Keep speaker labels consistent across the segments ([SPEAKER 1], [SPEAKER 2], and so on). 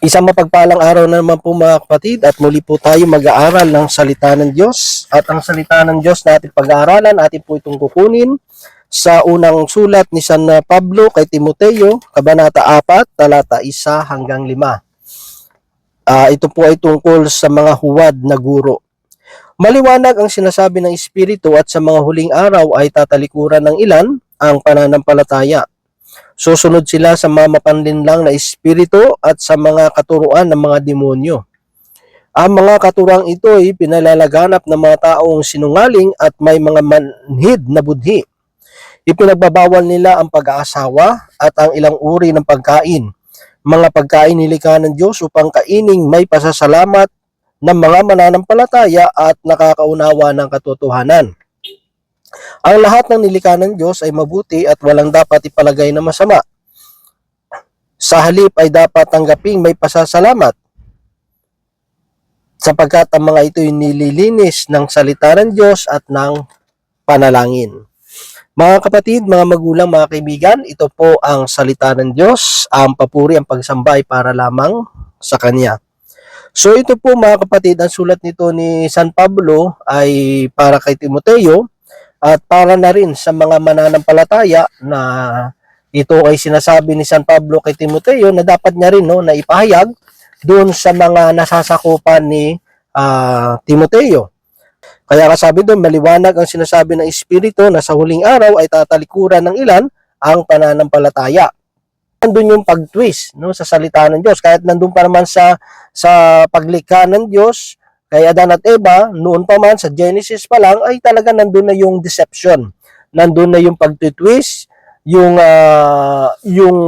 [SPEAKER 1] Isang mapagpalang araw na naman po mga kapatid at muli po tayo mag-aaral ng salita ng Diyos. At ang salita ng Diyos na ating pag-aaralan, atin po itong kukunin sa unang sulat ni San Pablo kay Timoteo, Kabanata 4, talata 1 hanggang 5. Ah, ito po ay tungkol sa mga huwad na guro. Maliwanag ang sinasabi ng Espiritu at sa mga huling araw ay tatalikuran ng ilan ang pananampalataya. Susunod sila sa mga mapanlinlang na espiritu at sa mga katuruan ng mga demonyo. Ang mga katuruan ito ay pinalalaganap ng mga taong sinungaling at may mga manhid na budhi. Ipinagbabawal nila ang pag-aasawa at ang ilang uri ng pagkain. Mga pagkain nilikha ng Diyos upang kaining may pasasalamat ng mga mananampalataya at nakakaunawa ng katotohanan. Ang lahat ng nilikha ng Diyos ay mabuti at walang dapat ipalagay na masama. Sa halip ay dapat tanggaping may pasasalamat sapagkat ang mga ito ay nililinis ng salita ng Diyos at ng panalangin. Mga kapatid, mga magulang, mga kaibigan, ito po ang salita ng Diyos. Ang papuri, ang pagsamba ay para lamang sa Kanya. So ito po mga kapatid, ang sulat nito ni San Pablo ay para kay Timoteo at para na rin sa mga mananampalataya na ito ay sinasabi ni San Pablo kay Timoteo na dapat niya rin no, na ipahayag doon sa mga nasasakupan ni ah, Timoteo. Kaya kasabi doon, maliwanag ang sinasabi ng Espiritu na sa huling araw ay tatalikuran ng ilan ang pananampalataya. Nandun yung pag-twist no, sa salita ng Diyos. Kahit nandun pa naman sa, sa paglikha ng Diyos, kay Adan at Eva, noon pa man sa Genesis pa lang, ay talaga nandun na yung deception. Nandun na yung pag-twist, yung, ah, yung,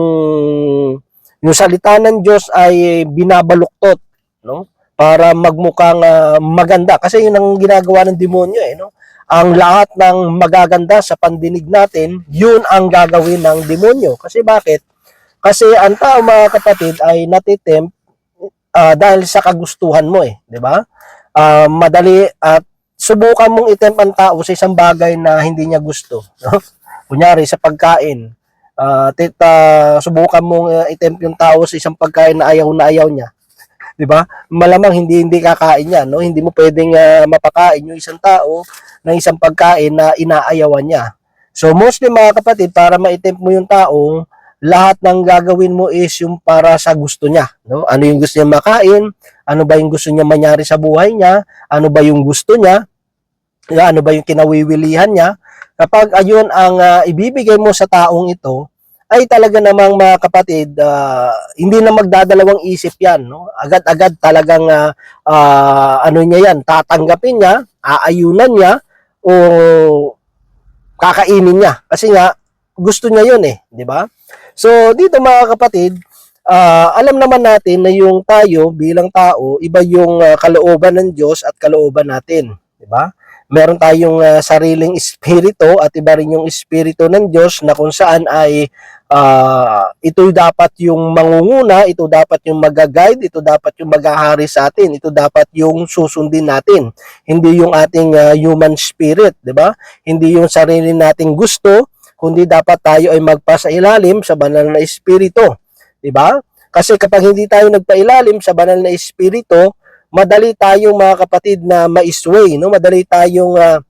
[SPEAKER 1] yung salita ng Diyos ay binabaluktot. No? para magmukhang ah, maganda kasi yun ang ginagawa ng demonyo eh no ang lahat ng magaganda sa pandinig natin yun ang gagawin ng demonyo kasi bakit kasi ang tao mga kapatid ay natitempt ah, dahil sa kagustuhan mo eh di ba Ah, madali at subukan mong itempt ang tao sa isang bagay na hindi niya gusto no? kunyari sa pagkain tit, ah, subukan mong ah, itempt yung tao sa isang pagkain na ayaw na ayaw niya 'di ba? Malamang hindi hindi kakain 'yan, no? Hindi mo pwedeng ah, mapakain yung isang tao ng isang pagkain na inaayawan niya. So mostly mga kapatid, para maitempt mo yung tao, lahat ng gagawin mo is yung para sa gusto niya, no? Ano yung gusto niya makain? Ano ba yung gusto niya manyari sa buhay niya? Ano ba yung gusto niya? Ya, Ano ba yung kinawiwilihan niya? Kapag ayun ang ah, ibibigay mo sa taong ito, ay talaga namang mga kapatid, ah, hindi na magdadalawang isip yan. No? Agad-agad talagang ah, ah, ano niya yan, tatanggapin niya, aayunan niya, o kakainin niya. Kasi nga, gusto niya yun eh, di ba? So, dito mga kapatid, ah, alam naman natin na yung tayo bilang tao, iba yung ah, kalooban ng Diyos at kalooban natin, di ba? Meron tayong ah, sariling espiritu at iba rin yung espiritu ng Diyos na kung saan ay ah, ito dapat yung mangunguna, ito dapat yung mag-guide, ito dapat yung maghahari sa atin, ito dapat yung susundin natin. Hindi yung ating ah, human spirit, di ba? Hindi yung sarili nating gusto, kundi dapat tayo ay magpasailalim sa banal na espiritu, di ba? Kasi kapag hindi tayo nagpailalim sa banal na espiritu, madali tayong mga kapatid na ma-sway, no? Madali tayong ah,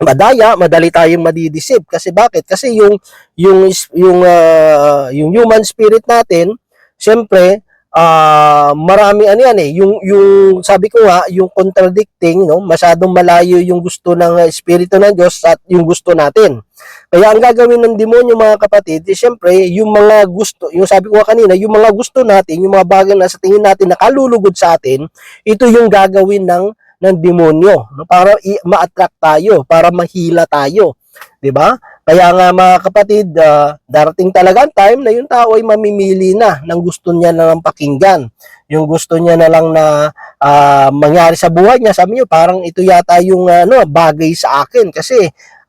[SPEAKER 1] madaya, madali tayong madidisip. Kasi bakit? Kasi yung yung yung ah, yung human spirit natin, syempre, ah marami ano yan eh, yung yung sabi ko nga, yung contradicting, no, masyadong malayo yung gusto ng espiritu ng Diyos at yung gusto natin. Kaya ang gagawin ng demonyo mga kapatid, eh, syempre, yung mga gusto, yung sabi ko kanina, yung mga gusto natin, yung mga bagay na sa tingin natin nakalulugod sa atin, ito yung gagawin ng ng demonyo no? para ma-attract tayo, para mahila tayo. 'Di ba? Kaya nga mga kapatid, ah, darating talaga ang time na yung tao ay mamimili na ng gusto niya na lang pakinggan. Yung gusto niya na lang na ah, mangyari sa buhay niya, sabi niyo parang ito yata yung ano, bagay sa akin kasi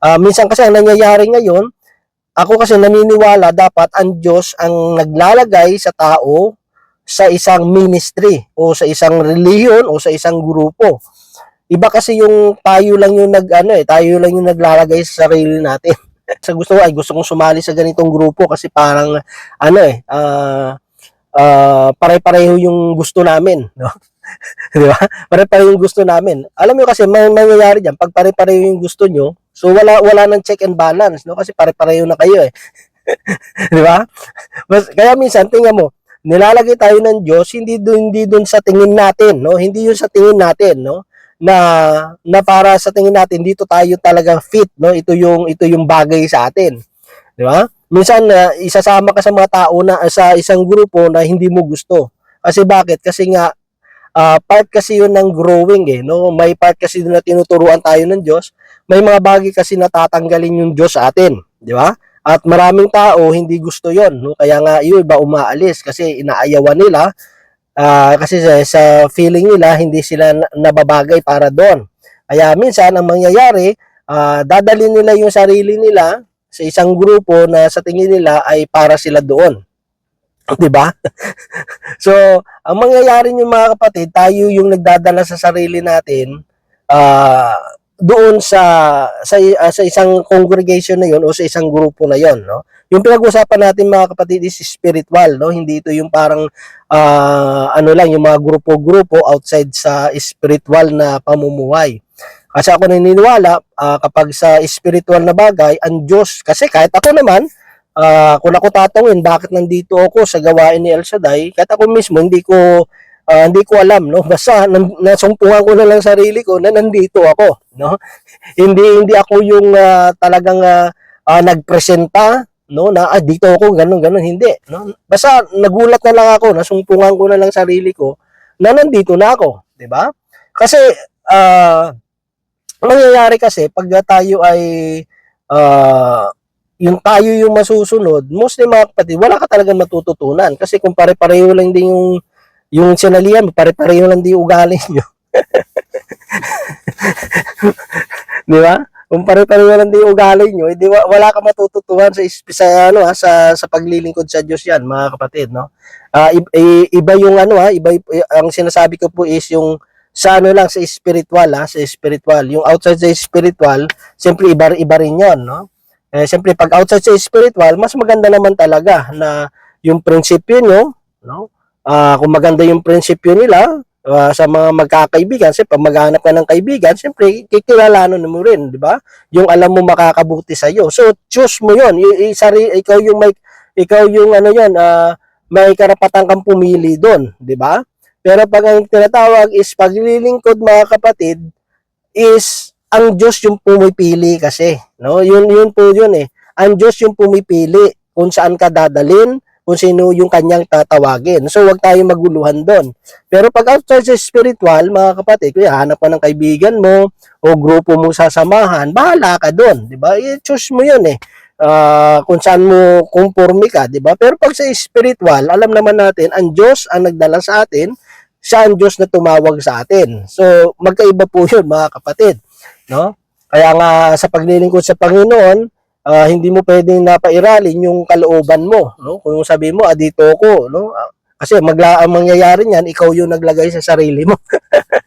[SPEAKER 1] ah, minsan kasi ang nangyayari ngayon, ako kasi naniniwala dapat ang Diyos ang naglalagay sa tao sa isang ministry o sa isang reliyon o sa isang grupo. Iba kasi yung tayo lang yung nag ano eh, tayo lang yung naglalagay sa sarili natin. Sa gusto ko ay gusto kong sumali sa ganitong grupo kasi parang ano eh, ah ah, pare-pareho yung gusto namin, no? Di ba? Pare-pareho yung gusto namin. Alam mo kasi may mangyayari diyan pag pare-pareho yung gusto nyo, so wala wala nang check and balance, no? Kasi pare-pareho na kayo eh. Di ba? Mas, kaya minsan tingnan mo, nilalagay tayo ng Diyos hindi doon hindi doon sa tingin natin, no? Hindi 'yun sa tingin natin, no? Na na para sa tingin natin dito tayo talagang fit, no? Ito yung ito yung bagay sa atin. Di ba? Minsan uh, isasama ka sa mga tao na sa isang grupo na hindi mo gusto. Kasi bakit? Kasi nga ah, part kasi 'yun ng growing eh, no? May part kasi doon na tinuturuan tayo ng Diyos. May mga bagay kasi natatanggalin yung Diyos sa atin, di ba? At maraming tao hindi gusto 'yon, no? Kaya nga yung iba umaalis kasi inaayawan nila ah, kasi sa, sa feeling nila hindi sila na- nababagay para doon. Kaya minsan ang mangyayari, ah, dadalhin nila yung sarili nila sa isang grupo na sa tingin nila ay para sila doon. 'Di ba? so, ang mangyayari niyo mga kapatid, tayo yung nagdadala sa sarili natin ah doon sa sa ah, sa isang congregation na 'yon o sa isang grupo na 'yon, no? Yung pinag-usapan natin mga kapatid is spiritual, no? Hindi ito yung parang ah, ano lang yung mga grupo-grupo outside sa spiritual na pamumuhay. Kasi ako naniniwala ah, kapag sa spiritual na bagay, ang Diyos, kasi kahit ako naman, ah, kung ako tatawin bakit nandito ako sa gawain ni El Shaddai, kahit ako mismo hindi ko ah, hindi ko alam, no? Basta nasumpungan ko na lang sarili ko na nandito ako, no? hindi hindi ako yung ah, talagang ah, ah, nagpresenta no na ah, dito ako ganun ganun hindi. No? Basta nagulat na lang ako nasumpungan ko na lang sarili ko na nandito na ako di ba? Kasi ah ang mangyayari kasi pag tayo ay ah, yung tayo yung masusunod mostly mga kapatid wala ka talagang matututunan. Kasi kung pare-pareho lang din yung yung sinalihan pare-pareho lang din ugali nyo di ba kung pare-pareho lang din ugali nyo, hindi wa- wala ka matututuhan sa sa ano ha, sa sa paglilingkod sa Diyos 'yan, mga kapatid, no? Ah, i- iba yung ano ha, iba y- ang sinasabi ko po is yung sa ano lang sa spiritual ha, sa spiritual. Yung outside sa spiritual, siyempre iba iba rin 'yon, no? Eh siyempre pag outside sa spiritual, mas maganda naman talaga na yung prinsipyo nyo, no? Ah, kung maganda yung prinsipyo nila, ah, sa mga magkakaibigan, kasi pag maghanap ka ng kaibigan, siyempre, kikilalanon mo rin, di ba? Yung alam mo makakabuti sa iyo. So, choose mo 'yon. Isari, ikaw yung may ikaw yung ano 'yan, ah, may karapatan kang pumili doon, di ba? Pero pag ang tinatawag is paglilingkod mga kapatid is ang Diyos yung pumipili kasi, no? Yun yun po yun eh. Ang Diyos yung pumipili kung saan ka dadalin, kung sino yung kanyang tatawagin. So, wag tayong maguluhan doon. Pero pag outside sa spiritual, mga kapatid, kuya, hanap ka ng kaibigan mo o grupo mo sasamahan, bahala ka doon, di ba? I-choose mo yun eh. Ah, kung saan mo conforme ka, di ba? Pero pag sa spiritual, alam naman natin, ang Diyos ang nagdala sa atin, siya ang Diyos na tumawag sa atin. So, magkaiba po yun, mga kapatid. No? Kaya nga, sa paglilingkod sa Panginoon, ah, hindi mo pwedeng napairalin yung kalooban mo. No? Kung sabi mo, ah, dito ako, no? Ah, kasi magla ang mangyayari niyan, ikaw yung naglagay sa sarili mo.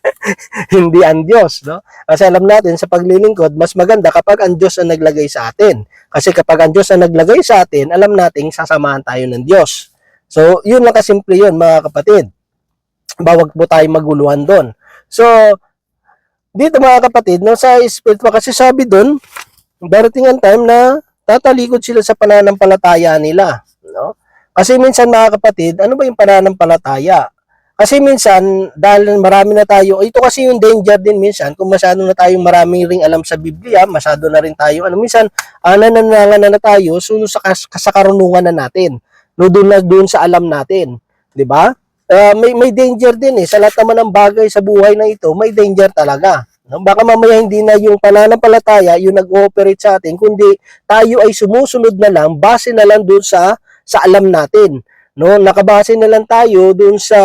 [SPEAKER 1] hindi ang Diyos, no? Kasi alam natin sa paglilingkod, mas maganda kapag ang Diyos ang naglagay sa atin. Kasi kapag ang Diyos ang naglagay sa atin, alam nating sasamahan tayo ng Diyos. So, yun lang kasimple yun, mga kapatid. Bawag po tayo maguluhan doon. So, dito mga kapatid, no, sa spiritual, kasi sabi doon, darating ang time na tatalikod sila sa pananampalataya nila. No? Kasi minsan mga kapatid, ano ba yung pananampalataya? Kasi minsan, dahil marami na tayo, ito kasi yung danger din minsan, kung masyado na tayong maraming ring alam sa Biblia, masyado na rin tayo, ano, minsan, uh, nananangan na, na tayo, so sa, kas- sa karunungan na natin. No, doon na doon sa alam natin. 'di ba? Ah, may may danger din eh. Sa lahat naman ng bagay sa buhay na ito, may danger talaga. Baka mamaya hindi na yung pananampalataya yung nag-ooperate sa atin, kundi tayo ay sumusunod na lang, base na lang doon sa sa alam natin. No, nakabase na lang tayo doon sa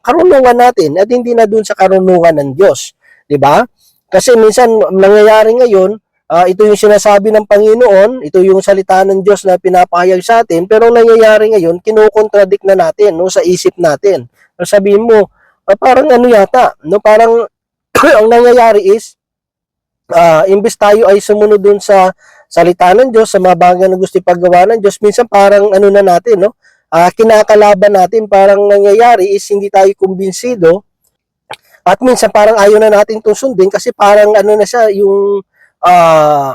[SPEAKER 1] karunungan natin at hindi na doon sa karunungan ng Diyos, 'di ba? Kasi minsan nangyayari ngayon, ah, ito yung sinasabi ng Panginoon, ito yung salita ng Diyos na pinapahayag sa atin, pero ang nangyayari ngayon, kinokontradict na natin no sa isip natin. So, sabihin mo, ah, parang ano yata, no parang ang nangyayari is ah imbes tayo ay sumunod dun sa salita ng Diyos, sa mga bagay na gusto ipagawa ng Diyos, minsan parang ano na natin, no? ah, kinakalaban natin, parang nangyayari is hindi tayo kumbinsido at minsan parang ayaw na natin itong sundin kasi parang ano na siya, yung ah,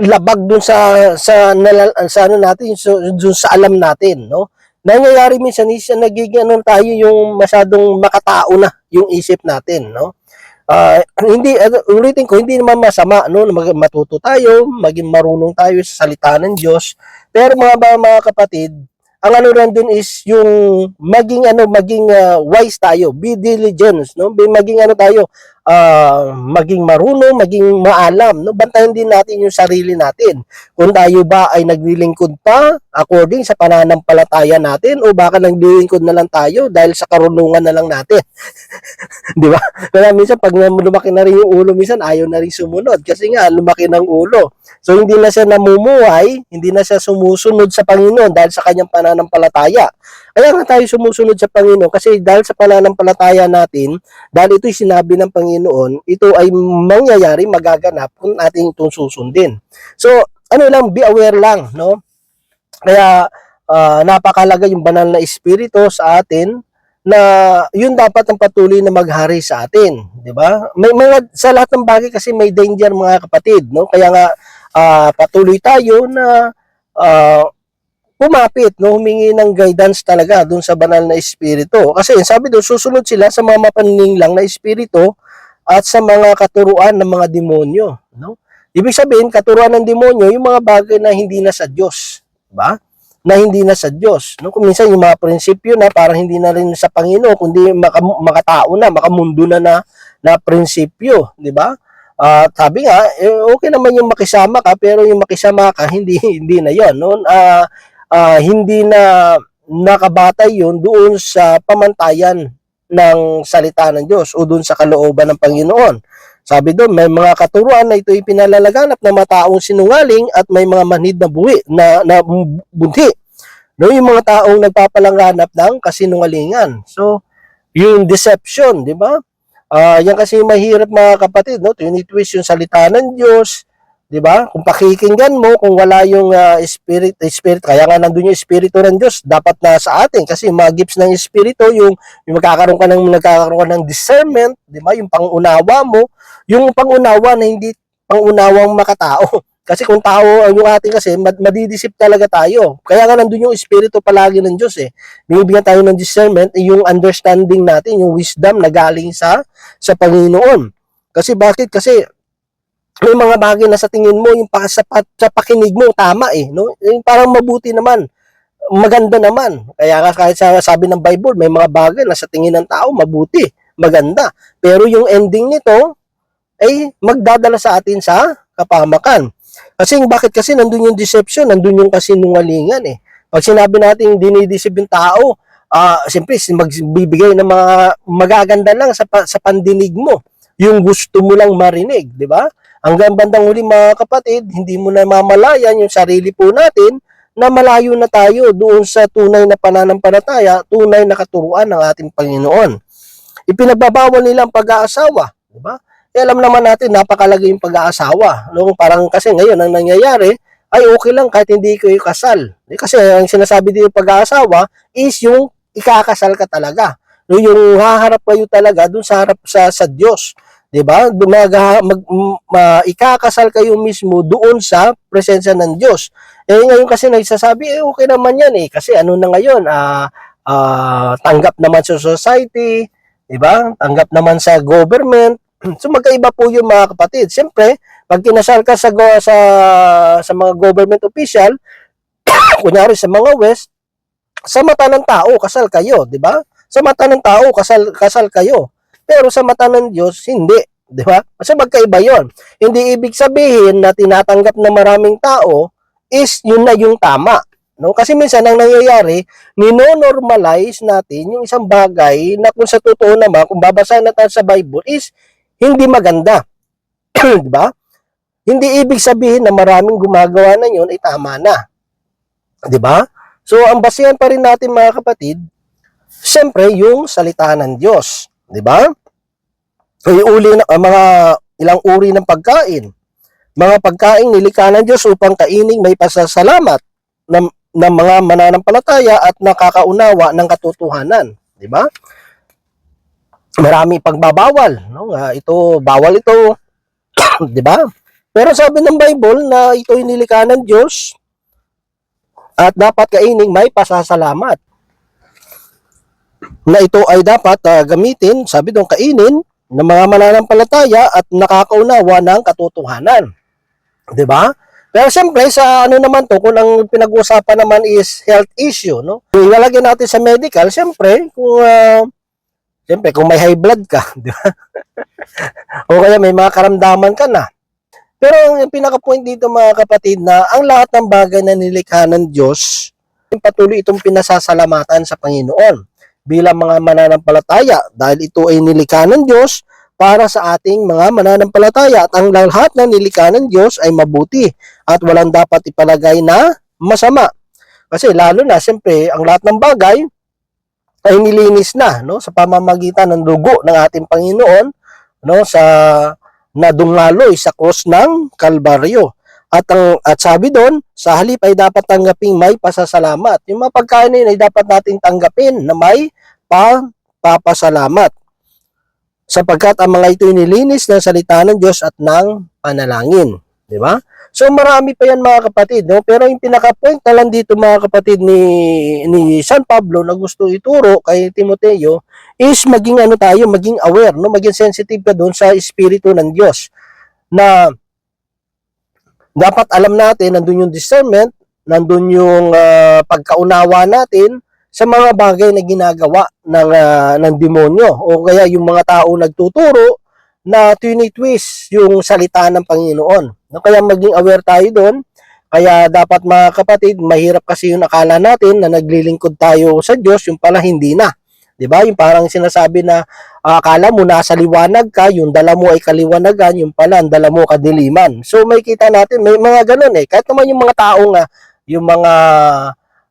[SPEAKER 1] labag dun sa sa, nalal, sa ano natin, so, dun sa alam natin, no? Nangyayari minsan is nagiging ano tayo yung masyadong makatao na yung isip natin, no? Ah, hindi ano, ulitin ko, hindi naman masama no mag- matuto tayo, maging marunong tayo sa salita ng Diyos. Pero mga ba, mga kapatid, ang ano rin dun is yung maging ano maging ah, wise tayo, be diligent, no? Be, maging ano tayo, ah, maging marunong, maging maalam, no? Bantayan din natin yung sarili natin. Kung tayo ba ay naglilingkod pa according sa pananampalataya natin o baka naglilingkod na lang tayo dahil sa karunungan na lang natin. Di ba? Kaya minsan pag lumaki na rin yung ulo, minsan ayaw na rin sumunod kasi nga lumaki ng ulo. So hindi na siya namumuhay, hindi na siya sumusunod sa Panginoon dahil sa kanyang pananampalataya. Kaya nga tayo sumusunod sa Panginoon kasi dahil sa pananampalataya natin, dahil ito'y sinabi ng Panginoon, ito ay mangyayari, magaganap kung ating itong susundin. So, ano lang, be aware lang, no? Kaya, ah, napakalaga yung banal na espiritu sa atin na yun dapat ang patuloy na maghari sa atin, 'di ba? May mga sa lahat ng bagay kasi may danger mga kapatid, no? Kaya nga ah, patuloy tayo na ah, pumapit, no, humingi ng guidance talaga doon sa banal na espiritu. Kasi sabi doon susunod sila sa mga mapanling lang na espiritu at sa mga katuruan ng mga demonyo, no? Ibig sabihin, katuruan ng demonyo yung mga bagay na hindi na sa Diyos, 'di ba? na hindi na sa Diyos. No? Kung minsan yung mga prinsipyo na parang hindi na rin sa Panginoon, kundi maka, makatao na, makamundo na na, na prinsipyo, di ba? Ah, sabi nga, eh, okay naman yung makisama ka, pero yung makisama ka, hindi hindi na yon no? Ah, ah, hindi na nakabatay yun doon sa pamantayan ng salita ng Diyos o doon sa kalooban ng Panginoon. Sabi doon, may mga katuruan na ito'y pinalalaganap ng mga taong sinungaling at may mga manhid na buhi, na, na bunti. No, yung mga taong nagpapalanganap ng kasinungalingan. So, yung deception, di ba? Ah, yan kasi mahirap mga kapatid, no? Tinitwist yung salita ng Diyos, di ba? Kung pakikinggan mo, kung wala yung ah, spirit, spirit, kaya nga nandun yung espiritu ng Diyos, dapat na sa atin kasi mga gifts ng espiritu, yung, yung magkakaroon ka ng nagkakaroon ka ng discernment, di ba? Yung pangunawa mo, yung pangunawa na hindi pangunawang makatao. Kasi kung tao yung ating kasi, mad- madidisip talaga tayo. Kaya nga nandun yung espiritu palagi ng Diyos eh. Binibigyan tayo ng discernment, eh, yung understanding natin, yung wisdom na galing sa sa Panginoon. Kasi bakit? Kasi may mga bagay na sa tingin mo, yung pa, sa, sa pakinig mo, tama eh. No? Yung parang mabuti naman, maganda naman. Kaya nga kahit sa, sabi ng Bible, may mga bagay na sa tingin ng tao, mabuti, maganda. Pero yung ending nito, ay magdadala sa atin sa kapamakan. Kasi bakit kasi nandun yung deception, nandun yung kasinungalingan eh. Pag sinabi natin dinidisip yung tao, ah siyempre magbibigay ng mga magaganda lang sa, sa pandinig mo. Yung gusto mo lang marinig, di ba? Hanggang bandang huli mga kapatid, hindi mo na mamalayan yung sarili po natin na malayo na tayo doon sa tunay na pananampalataya, tunay na katuruan ng ating Panginoon. Ipinagbabawal nila ang pag-aasawa, di ba? Eh, alam naman natin, napakalaga yung pag-aasawa. No? Parang kasi ngayon, ang nangyayari, ay okay lang kahit hindi kayo kasal. Eh, Kasi ang sinasabi yung pag-aasawa is yung ikakasal ka talaga. No, yung haharap kayo talaga dun sa harap sa, sa Diyos. 'Di ba? Mag, mag, ma, ikakasal kayo mismo doon sa presensya ng Diyos. Eh ngayon kasi nagsasabi, eh okay naman 'yan eh kasi ano na ngayon, ah ah, tanggap naman sa society, 'di ba? Tanggap naman sa government. So magkaiba po yung mga kapatid. Siyempre, pag kinasal ka sa sa sa mga government official, kunyari sa mga West, sa mata ng tao kasal kayo, 'di ba? Sa mata ng tao kasal kasal kayo. Pero sa mata ng Diyos hindi, 'di ba? Kasi magkaiba 'yon. Hindi ibig sabihin na tinatanggap ng maraming tao is yun na yung tama. No? Kasi minsan ang nangyayari, nino-normalize natin yung isang bagay na kung sa totoo naman, kung babasahin natin sa Bible is hindi maganda. 'Di ba? Hindi ibig sabihin na maraming gumagawa na yun ay tama na. 'Di ba? So ang basihan pa rin natin mga kapatid, siyempre yung salita ng Diyos, 'di ba? May uli na ang mga ilang uri ng pagkain. Mga pagkain nilikha ng Diyos upang kainin may pasasalamat na ng mga mananampalataya at nakakaunawa ng katotohanan, di ba? Marami pagbabawal, no? Nga ito bawal ito, di ba? Pero sabi ng Bible na ito inilikha ng Diyos at dapat kaining may pasasalamat. Na ito ay dapat ah, gamitin, sabi doon kainin ng mga mananampalataya at nakakaunawa ng katotohanan. 'Di ba? Pero siyempre sa ano naman to, kung ang pinag-uusapan naman is health issue, no? Kung ilalagay natin sa medical, siyempre kung ah, siyempre kung may high blood ka, 'di ba? o kaya may mga karamdaman ka na. Pero ang pinaka-point dito mga kapatid na ang lahat ng bagay na nilikha ng Diyos, patuloy itong pinasasalamatan sa Panginoon bilang mga mananampalataya dahil ito ay nilikha ng Diyos para sa ating mga mananampalataya at ang lahat ng nilikha ng Diyos ay mabuti at walang dapat ipalagay na masama. Kasi lalo na siyempre ang lahat ng bagay ay nilinis na no sa pamamagitan ng dugo ng ating Panginoon no sa nadungaloy sa cross ng Kalbaryo. At ang at sabi doon, sa halip ay dapat tanggaping may pasasalamat. Yung mga pagkain na yun ay dapat nating tanggapin na may pa, papasalamat. Sapagkat ang mga ito nilinis ng salita ng Diyos at ng panalangin. Di ba? So marami pa yan mga kapatid. No? Pero yung pinaka-point na lang dito mga kapatid ni, ni San Pablo na gusto ituro kay Timoteo is maging ano tayo, maging aware, no? maging sensitive ka doon sa Espiritu ng Diyos. Na dapat alam natin, nandun yung discernment, nandun yung ah, pagkaunawa natin sa mga bagay na ginagawa ng, ah, ng demonyo o kaya yung mga tao nagtuturo na twist yung salita ng Panginoon. No, kaya maging aware tayo doon. Kaya dapat mga kapatid, mahirap kasi yung akala natin na naglilingkod tayo sa Diyos, yung pala hindi na. 'Di ba? Yung parang sinasabi na ah, akala mo nasa liwanag ka, yung dala mo ay kaliwanagan, yung pala ang dala mo kadiliman. So may kita natin, may mga ganun eh. Kahit naman yung mga taong nga, yung mga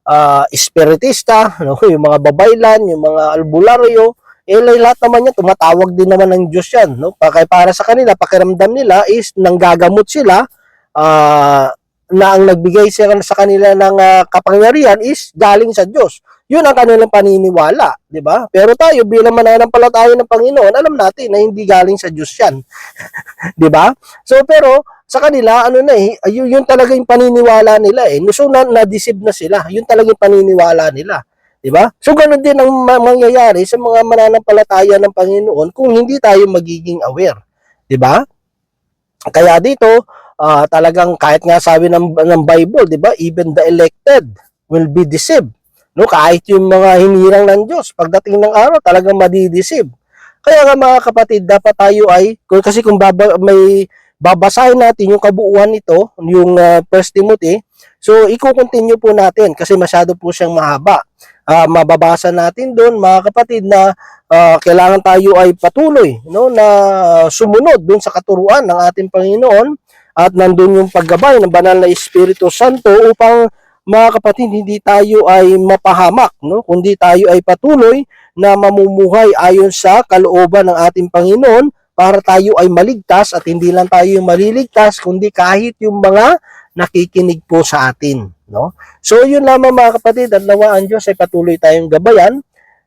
[SPEAKER 1] ah, espiritista, no? yung mga babaylan, yung mga albularyo, eh lahat naman yan, tumatawag din naman ng Diyos yan. No? Kaya para sa kanila, pakiramdam nila is nanggagamot sila ah, na ang nagbigay sa, kanila ng ah, kapangyarihan is galing sa Diyos. Yun ang kanilang paniniwala, di ba? Pero tayo bilang mananampalataya ng Panginoon, alam natin na hindi galing sa Diyos 'yan. di ba? So pero sa kanila ano na eh, yun, yun talaga yung paniniwala nila eh. So na, na-deceive na sila. Yun talaga yung paniniwala nila. Di ba? So ganun din ang ma- mangyayari sa mga mananampalataya ng Panginoon kung hindi tayo magiging aware. Di ba? Kaya dito, ah, talagang kahit nga sabi ng, ng Bible, di ba? Even the elected will be deceived. No, kahit yung mga hinirang ng Diyos, pagdating ng araw, talagang madideceive. Kaya nga mga kapatid, dapat tayo ay, kasi kung baba, may babasahin natin yung kabuuan nito, yung uh, 1 Timothy, so i-continue po natin kasi masyado po siyang mahaba. Ah, mababasa natin doon mga kapatid na ah, kailangan tayo ay patuloy no na sumunod doon sa katuruan ng ating Panginoon at nandun yung paggabay ng banal na Espiritu Santo upang mga kapatid, hindi tayo ay mapahamak, no? kundi tayo ay patuloy na mamumuhay ayon sa kalooban ng ating Panginoon para tayo ay maligtas at hindi lang tayo yung maliligtas, kundi kahit yung mga nakikinig po sa atin. No? So yun lamang mga kapatid, at nawa ang Diyos ay patuloy tayong gabayan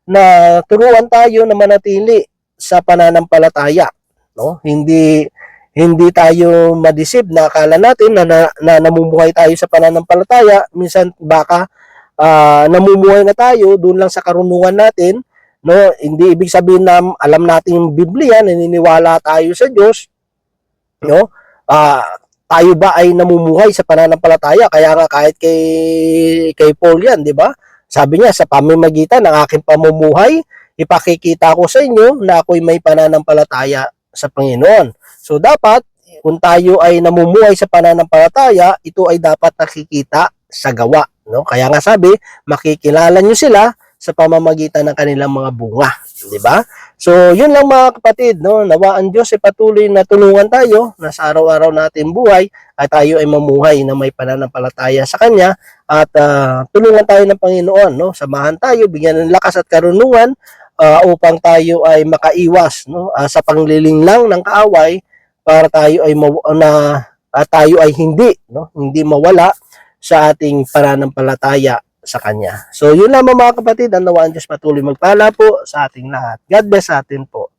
[SPEAKER 1] na turuan tayo na manatili sa pananampalataya. No? Hindi hindi tayo madisip na akala natin na, na, na namumuhay tayo sa pananampalataya. Minsan baka ah, namumuhay na tayo doon lang sa karunungan natin. No, hindi ibig sabihin na alam natin yung Biblia, naniniwala tayo sa Diyos. No? Ah, tayo ba ay namumuhay sa pananampalataya? Kaya nga kahit kay kay Paul 'yan, 'di ba? Sabi niya sa pamamagitan ng aking pamumuhay, ipakikita ko sa inyo na ako'y may pananampalataya sa Panginoon. So dapat kung tayo ay namumuhay sa pananampalataya, ito ay dapat nakikita sa gawa, no? Kaya nga sabi, makikilala niyo sila sa pamamagitan ng kanilang mga bunga, di ba? So, yun lang mga kapatid, no? Nawa ang Diyos ay patuloy na tulungan tayo na sa araw-araw natin buhay at tayo ay mamuhay na may pananampalataya sa Kanya at ah, tulungan tayo ng Panginoon, no? Samahan tayo, bigyan ng lakas at karunungan ah, upang tayo ay makaiwas, no? Ah, sa panglilinglang ng kaaway para tayo ay na ah, tayo ay hindi, no? Hindi mawala sa ating pananampalataya sa Kanya. So, yun lamang mga kapatid, ang nawaan Diyos patuloy magpala po sa ating lahat. God bless sa atin po.